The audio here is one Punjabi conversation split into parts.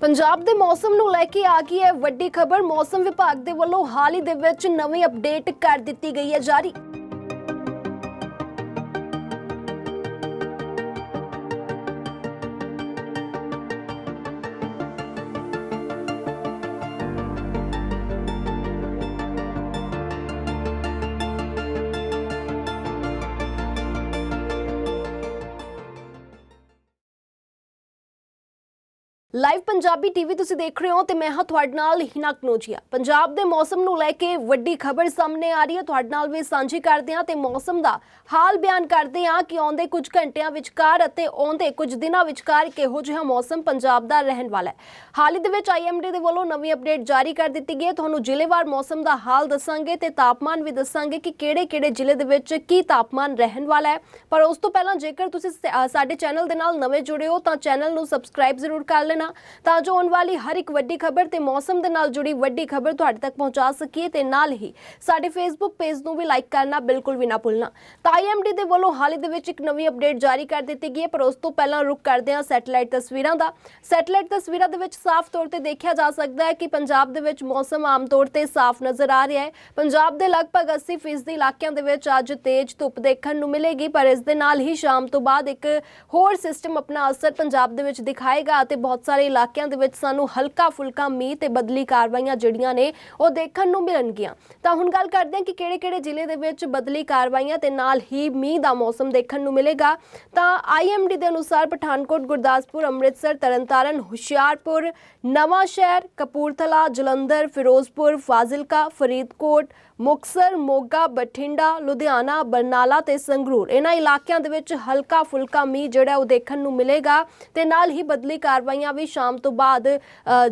ਪੰਜਾਬ ਦੇ ਮੌਸਮ ਨੂੰ ਲੈ ਕੇ ਆ ਗਈ ਹੈ ਵੱਡੀ ਖਬਰ। ਮੌਸਮ ਵਿਭਾਗ ਦੇ ਵੱਲੋਂ ਹਾਲ ਹੀ ਦੇ ਵਿੱਚ ਨਵੀਂ ਅਪਡੇਟ ਕਰ ਦਿੱਤੀ ਗਈ ਹੈ ਜਾਰੀ। ਲਾਈਵ ਪੰਜਾਬੀ ਟੀਵੀ ਤੁਸੀਂ ਦੇਖ ਰਹੇ ਹੋ ਤੇ ਮੈਂ ਹਾਂ ਤੁਹਾਡੇ ਨਾਲ ਹਿਨਾ ਕਨੋਜੀਆ। ਪੰਜਾਬ ਦੇ ਮੌਸਮ ਨੂੰ ਲੈ ਕੇ ਵੱਡੀ ਖਬਰ ਸਾਹਮਣੇ ਆ ਰਹੀ ਹੈ। ਤੁਹਾਡੇ ਨਾਲ ਵੀ ਸਾਂਝੀ ਕਰਦੇ ਹਾਂ ਤੇ ਮੌਸਮ ਦਾ ਹਾਲ ਬਿਆਨ ਕਰਦੇ ਹਾਂ ਕਿ ਆਉਂਦੇ ਕੁਝ ਘੰਟਿਆਂ ਵਿਚਕਾਰ ਅਤੇ ਆਉਂਦੇ ਕੁਝ ਦਿਨਾਂ ਵਿਚਕਾਰ ਕਿਹੋ ਜਿਹਾ ਮੌਸਮ ਪੰਜਾਬ ਦਾ ਰਹਿਣ ਵਾਲਾ ਹੈ। ਹਾਲ ਹੀ ਦੇ ਵਿੱਚ ਆਈਐਮਡੀ ਦੇ ਵੱਲੋਂ ਨਵੀਂ ਅਪਡੇਟ ਜਾਰੀ ਕਰ ਦਿੱਤੀ ਗਈ ਹੈ। ਤੁਹਾਨੂੰ ਜ਼ਿਲ੍ਹੇਵਾਰ ਮੌਸਮ ਦਾ ਹਾਲ ਦੱਸਾਂਗੇ ਤੇ ਤਾਪਮਾਨ ਵੀ ਦੱਸਾਂਗੇ ਕਿ ਕਿਹੜੇ-ਕਿਹੜੇ ਜ਼ਿਲ੍ਹੇ ਦੇ ਵਿੱਚ ਕੀ ਤਾਪਮਾਨ ਰਹਿਣ ਵਾਲਾ ਹੈ। ਪਰ ਉਸ ਤੋਂ ਪਹਿਲਾਂ ਜੇਕਰ ਤੁਸੀਂ ਸਾਡੇ ਚੈਨਲ ਦੇ ਨਾਲ ਨਵੇਂ ਜੁੜੇ ਹੋ ਤਾਂ ਚੈਨਲ ਨੂੰ ਸਬਸਕ੍ਰਾਈਬ ਜ਼ਰੂਰ ਕਰ ਲੈਣਾ। ਤਾਂ ਜੋ ਆਉਣ ਵਾਲੀ ਹਰ ਇੱਕ ਵੱਡੀ ਖਬਰ ਤੇ ਮੌਸਮ ਦੇ ਨਾਲ ਜੁੜੀ ਵੱਡੀ ਖਬਰ ਤੁਹਾਡੇ ਤੱਕ ਪਹੁੰਚਾ ਸਕੀਏ ਤੇ ਨਾਲ ਹੀ ਸਾਡੇ ਫੇਸਬੁੱਕ ਪੇਜ ਨੂੰ ਵੀ ਲਾਈਕ ਕਰਨਾ ਬਿਲਕੁਲ ਵੀ ਨਾ ਭੁੱਲਣਾ। ਤਾਂ ਦੇ ਵੱਲੋਂ ਹਾਲ ਦੇ ਵਿੱਚ ਇੱਕ ਨਵੀਂ ਅਪਡੇਟ ਜਾਰੀ ਕਰ ਦਿੱਤੀ ਗਈ ਹੈ, ਪਰ ਉਸ ਤੋਂ ਪਹਿਲਾਂ ਰੁਕ ਕਰਦੇ ਹਾਂ ਸੈਟੇਲਾਈਟ ਤਸਵੀਰਾਂ ਦਾ। ਸੈਟੇਲਾਈਟ ਤਸਵੀਰਾਂ ਦੇ ਵਿੱਚ ਸਾਫ਼ ਤੌਰ ਤੇ ਦੇਖਿਆ ਜਾ ਸਕਦਾ ਹੈ ਕਿ ਪੰਜਾਬ ਦੇ ਵਿੱਚ ਮੌਸਮ ਆਮ ਤੌਰ ਤੇ ਸਾਫ਼ ਨਜ਼ਰ ਆ ਰਿਹਾ ਹੈ। ਪੰਜਾਬ ਦੇ ਲਗਭਗ 80% ਇਲਾਕਿਆਂ ਦੇ ਵਿੱਚ ਅੱਜ ਤੇਜ਼ ਧੁੱਪ ਦੇਖਣ ਨੂੰ ਮਿਲੇਗੀ, ਪਰ ਇਸ ਦੇ ਨਾਲ ਹੀ ਸ਼ਾਮ ਤੋਂ ਬਾਅਦ ਇੱਕ ਹੋਰ ਸਿਸਟਮ ਆਪਣਾ ਅਸਰ ਪੰਜਾਬ ਦੇ ਵਿੱਚ ਦਿਖਾਏਗਾ ਅਤੇ ਬਹੁਤ ਸਾਰੇ ਇਲਾਕਿਆਂ ਦੇ ਵਿੱਚ ਸਾਨੂੰ ਹਲਕਾ ਫੁਲਕਾ ਮੀਂਹ ਤੇ ਬਦਲੀ ਕਾਰਵਾਈਆਂ ਜਿਹੜੀਆਂ ਨੇ ਉਹ ਦੇਖਣ ਨੂੰ ਮਿਲਣਗੀਆਂ। ਤਾਂ ਹੁਣ ਗੱਲ ਕਰਦੇ ਹਾਂ ਕਿ ਕਿਹੜੇ-ਕਿਹੜੇ ਜ਼ਿਲ੍ਹੇ ਦੇ ਵਿੱਚ ਬਦਲੀ ਕਾਰਵਾਈਆਂ ਤੇ ਨਾਲ ਹੀ ਮੀਂਹ ਦਾ ਮੌਸਮ ਦੇਖਣ ਨੂੰ ਮਿਲੇਗਾ। ਤਾਂ ਆਈਐਮਡੀ ਦੇ ਅਨੁਸਾਰ ਪਠਾਨਕੋਟ, ਗੁਰਦਾਸਪੁਰ, ਅੰਮ੍ਰਿਤਸਰ, ਤਰਨਤਾਰਨ, ਹੁਸ਼ਿਆਰਪੁਰ ਨਵਾਂ ਸ਼ਹਿਰ ਕਪੂਰਥਲਾ, ਜਲੰਧਰ, ਫਿਰੋਜ਼ਪੁਰ, ਫਾਜ਼ਿਲਕਾ, ਫਰੀਦਕੋਟ, ਮੁਕਸਰ, ਮੋਗਾ, ਬਠਿੰਡਾ, ਲੁਧਿਆਣਾ, ਬਰਨਾਲਾ ਤੇ ਸੰਗਰੂਰ। ਇਹਨਾਂ ਇਲਾਕਿਆਂ ਦੇ ਵਿੱਚ ਹਲਕਾ ਫੁਲਕਾ ਮੀਂਹ ਜਿਹੜਾ ਉਹ ਦੇਖਣ ਨੂੰ ਮਿਲੇਗਾ ਤੇ ਨਾਲ ਹੀ ਬਦਲੀ ਕਾਰਵਾਈਆਂ ਵੀ ਸ਼ਾਮ ਤੋਂ ਬਾਅਦ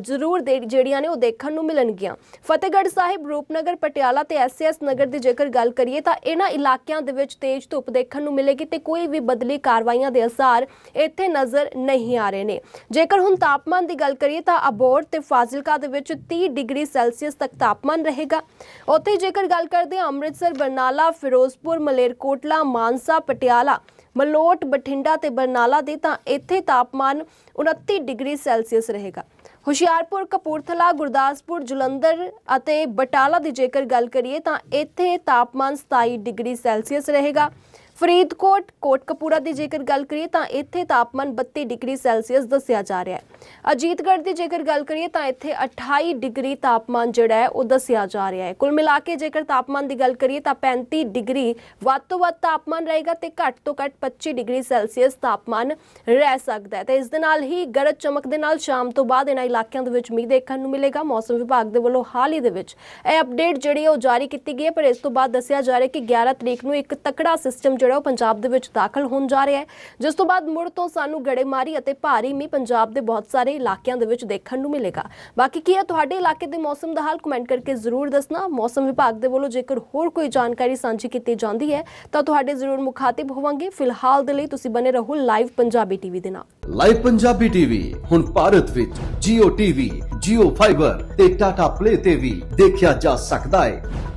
ਜ਼ਰੂਰ ਜਿਹੜੀਆਂ ਨੇ ਉਹ ਦੇਖਣ ਨੂੰ ਮਿਲਣਗੀਆਂ। ਫਤਿਹਗੜ੍ਹ ਸਾਹਿਬ, ਰੂਪਨਗਰ, ਪਟਿਆਲਾ ਤੇ ਐਸਐਸ ਨਗਰ ਦੀ ਜੇਕਰ ਗੱਲ ਕਰੀਏ ਤਾਂ ਇਹਨਾਂ ਇਲਾਕਿਆਂ ਦੇ ਵਿੱਚ ਤੇਜ਼ ਧੁੱਪ ਦੇਖਣ ਨੂੰ ਮਿਲੇਗੀ ਤੇ ਕੋਈ ਵੀ ਬਦਲੀ ਕਾਰਵਾਈਆਂ ਦੇ ਅਸਰ ਇੱਥੇ ਨਜ਼ਰ ਨਹੀਂ ਆ ਰਹੇ ਨੇ। ਜੇਕਰ ਹੁਣ ਤਾਪਮਾਨ ਦੀ ਗੱਲ ਕਰੀਏ ਤਾਂ ਅਬੋਰ ਤੇ ਫਾਜ਼ਿਲਕਾ ਦੇ ਵਿੱਚ 30 ਡਿਗਰੀ ਸੈਲਸੀਅਸ ਤੱਕ ਤਾਪਮਾਨ ਰਹੇਗਾ। ਉੱਥੇ ਜੇਕਰ ਗੱਲ ਕਰਦੇ ਹਾਂ, ਅੰਮ੍ਰਿਤਸਰ, ਬਰਨਾਲਾ, ਫਿਰੋਜ਼ਪੁਰ, ਮਲੇਰਕੋਟਲਾ, ਮਾਨਸਾ, ਪਟਿਆਲਾ ਮਲੋਟ, ਬਠਿੰਡਾ ਤੇ ਬਰਨਾਲਾ ਦੇ ਤਾਂ ਇੱਥੇ ਤਾਪਮਾਨ 29 ਡਿਗਰੀ ਸੈਲਸੀਅਸ ਰਹੇਗਾ। ਹੁਸ਼ਿਆਰਪੁਰ, ਕਪੂਰਥਲਾ, ਗੁਰਦਾਸਪੁਰ, ਜਲੰਧਰ ਅਤੇ ਬਟਾਲਾ ਦੀ ਜੇਕਰ ਗੱਲ ਕਰੀਏ ਤਾਂ ਇੱਥੇ ਤਾਪਮਾਨ 27 ਡਿਗਰੀ ਸੈਲਸੀਅਸ ਰਹੇਗਾ। ਫਰੀਦਕੋਟ, ਕੋਟਕਪੂਰਾ ਦੀ ਜੇਕਰ ਗੱਲ ਕਰੀਏ ਤਾਂ ਇੱਥੇ ਤਾਪਮਾਨ 32 ਡਿਗਰੀ ਸੈਲਸੀਅਸ ਦੱਸਿਆ ਜਾ ਰਿਹਾ ਹੈ। ਅਜੀਤਗੜ੍ਹ ਦੀ ਜੇਕਰ ਗੱਲ ਕਰੀਏ ਤਾਂ ਇੱਥੇ 28 ਡਿਗਰੀ ਤਾਪਮਾਨ ਜਿਹੜਾ ਹੈ ਉਹ ਦੱਸਿਆ ਜਾ ਰਿਹਾ ਹੈ। ਕੁੱਲ ਮਿਲਾ ਕੇ ਜੇਕਰ ਤਾਪਮਾਨ ਦੀ ਗੱਲ ਕਰੀਏ ਤਾਂ 35 ਡਿਗਰੀ ਵੱਧ ਤੋਂ ਵੱਧ ਤਾਪਮਾਨ ਰਹੇਗਾ ਤੇ ਘੱਟ ਤੋਂ ਘੱਟ 25 ਡਿਗਰੀ ਸੈਲਸੀਅਸ ਤਾਪਮਾਨ ਰਹਿ ਸਕਦਾ ਹੈ। ਤੇ ਇਸ ਦੇ ਨਾਲ ਹੀ ਗਰਜ ਚਮਕ ਦੇ ਨਾਲ ਸ਼ਾਮ ਤੋਂ ਬਾਅਦ ਇਹਨਾਂ ਇਲਾਕਿਆਂ ਦੇ ਵਿੱਚ ਮੀਂਹ ਦੇਖਣ ਨੂੰ ਮਿਲੇਗਾ। ਮੌਸਮ ਵਿਭਾਗ ਦੇ ਵੱਲੋਂ ਹਾਲ ਹੀ ਦੇ ਵਿੱਚ ਇਹ ਅਪਡੇਟ ਜਿਹੜੀ ਹੈ ਉਹ ਜਾਰੀ ਕੀਤੀ ਗਈ ਹੈ, ਪਰ ਇਸ ਤੋਂ ਬਾਅਦ ਦੱਸਿਆ ਜਾ ਰਿਹਾ ਕਿ 11 ਤਰੀਕ ਨੂੰ ਇੱਕ ਤਕੜਾ ਸਿਸਟਮ ਜਿਹੜਾ ਉਹ ਪੰਜਾਬ ਦੇ ਵਿੱਚ ਦਾਖਲ ਹੋਣ ਜਾ ਰਿਹਾ ਹੈ। ਜਿਸ ਤੋਂ ਬਾਅਦ ਮੁੜ ਤੋਂ ਸਾਨੂੰ ਗੜੇਮਾਰੀ ਅਤੇ ਭਾਰੀ ਮੀਂਹ ਪੰਜਾਬ ਦੇ ਬਹੁਤ ਸਾਰੇ ਇਲਾਕਿਆਂ ਦੇ ਵਿੱਚ ਦੇਖਣ ਨੂੰ ਮਿਲੇਗਾ। ਬਾਕੀ ਕੀ ਹੈ ਤੁਹਾਡੇ ਇਲਾਕੇ ਦੇ ਮੌਸਮ ਦਾ ਹਾਲ ਕਮੈਂਟ ਕਰਕੇ ਜ਼ਰੂਰ ਦੱਸਣਾ। ਮੌਸਮ ਵਿਭਾਗ ਦੇ ਵੱਲੋਂ ਜੇਕਰ ਹੋਰ ਕੋਈ ਜਾਣਕਾਰੀ ਸਾਂਝੀ ਕੀਤੀ ਜਾਂਦੀ ਹੈ ਤਾਂ ਤੁਹਾਡੇ ਜ਼ਰੂਰ ਮੁਖਾਤਿਬ ਹੋਵਾਂਗੇ। ਫਿਲਹਾਲ ਦੇ ਲਈ ਤੁਸੀਂ ਬਨੇ ਰਹੋ ਲਾਈਵ ਪੰਜਾਬੀ ਟੀਵੀ ਦੇ ਨਾਲ। ਲਾਈਵ ਪੰਜਾਬੀ ਟੀਵੀ ਹੁਣ ਭਾਰਤ ਵਿੱਚ Jio TV, Jio Fiber ਤੇ Tata Play ਤੇ ਵੀ ਦੇਖਿਆ ਜਾ ਸਕਦਾ ਹੈ।